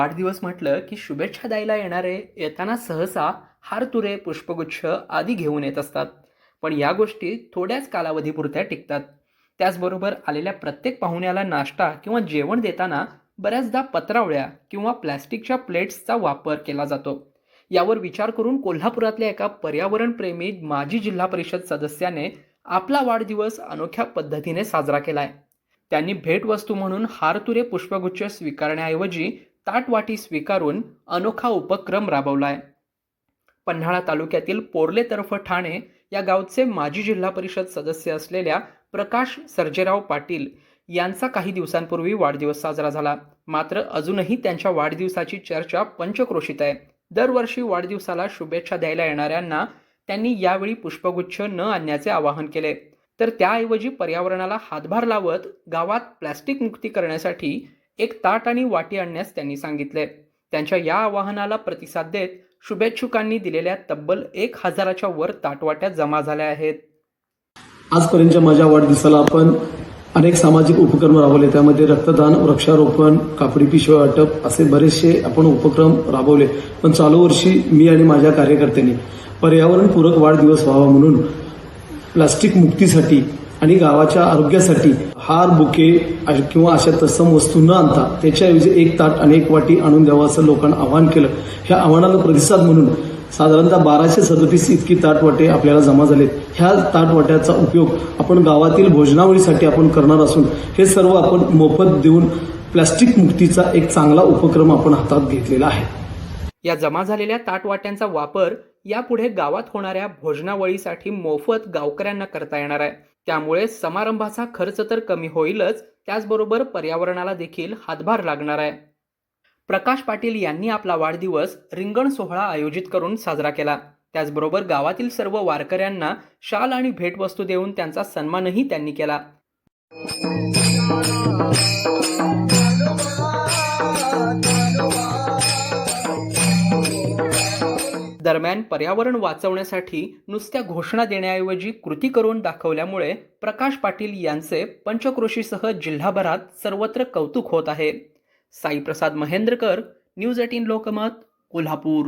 वाढदिवस म्हटलं की शुभेच्छा द्यायला येणारे येताना सहसा हार तुरे पुष्पगुच्छ आदी घेऊन येत असतात. पण या गोष्टी थोड्याच कालावधीपुरत्या टिकतात. त्याचबरोबर आलेल्या प्रत्येक पाहुण्याला नाश्ता किंवा जेवण देताना बऱ्याचदा पत्रावळ्या किंवा प्लॅस्टिकच्या प्लेट्सचा वापर केला जातो. यावर विचार करून कोल्हापुरातल्या एका पर्यावरणप्रेमी माजी जिल्हा परिषद सदस्याने आपला वाढदिवस अनोख्या पद्धतीने साजरा केलाय. त्यांनी भेटवस्तू म्हणून हारतुरे पुष्पगुच्छ स्वीकारण्याऐवजी ताटवाटी स्वीकारून अनोखा उपक्रम राबवलाय. पन्हाळा तालुक्यातील पोर्लेतर्फ ठाणे या गावचे माजी जिल्हा परिषद सदस्य असलेल्या प्रकाश सर्जेराव पाटील यांचा काही दिवसांपूर्वी वाढदिवस साजरा झाला. मात्र अजूनही त्यांच्या वाढदिवसाची चर्चा पंचक्रोशीत आहे. दरवर्षी वाढदिवसाला शुभेच्छा द्यायला येणाऱ्यांना त्यांनी यावेळी पुष्पगुच्छ न आणण्याचे आवाहन केले. तर त्याऐवजी पर्यावरणाला हातभार लावत गावात प्लॅस्टिक मुक्ती करण्यासाठी एक ताट आणि वाटी आणण्यास त्यांनी सांगितले. त्यांच्या या आवाहनाला प्रतिसाद देत शुभेच्छुकांनी दिलेल्या तब्बल एक हजाराच्या वर ताटवाट्या जमा झाल्या आहेत. आजपर्यंतच्या माझ्या वाढदिवसाला आपण अनेक सामाजिक उपक्रम राबवले. त्यामध्ये रक्तदान वृक्षारोपण कापडी पिशव्या वाटप असे बरेचसे आपण उपक्रम राबवले. पण चालू वर्षी मी आणि माझ्या कार्यकर्त्यांनी पर्यावरणपूरक वाढदिवस व्हावा म्हणून प्लास्टिक मुक्तीसाठी आणि गावाच्या आरोग्यासाठी हार बुके किंवा अशा तत्सम वस्तू न आणता त्याच्याऐवजी एक ताट आणि एक वाटी आणून द्यावं असं लोकांना आवाहन केलं. ह्या आव्हानाला प्रतिसाद म्हणून साधारणतः बाराशे सदतीस इतकी ताटवाटे आपल्याला जमा झालेत. ह्या ताटवाट्याचा उपयोग आपण गावातील भोजनावळीसाठी आपण करणार असून हे सर्व आपण मोफत देऊन प्लास्टिक मुक्तीचा एक चांगला उपक्रम आपण हातात घेतलेला आहे. या जमा झालेल्या ताटवाट्यांचा वापर यापुढे गावात होणाऱ्या भोजनावळीसाठी मोफत गावकऱ्यांना करता येणार आहे. त्यामुळे समारंभाचा खर्च तर कमी होईलच त्याचबरोबर पर्यावरणाला देखील हातभार लागणार आहे. प्रकाश पाटील यांनी आपला वाढदिवस रिंगण सोहळा आयोजित करून साजरा केला. त्याचबरोबर गावातील सर्व वारकऱ्यांना शाल आणि भेटवस्तू देऊन त्यांचा सन्मानही त्यांनी केला. दरम्यान पर्यावरण वाचवण्यासाठी नुसत्या घोषणा देण्याऐवजी कृती करून दाखवल्यामुळे प्रकाश पाटील यांचे पंचक्रोशीसह जिल्हाभरात सर्वत्र कौतुक होत आहे. Saiprasad Mahendrakar News eighteen Lokmat Kolhapur.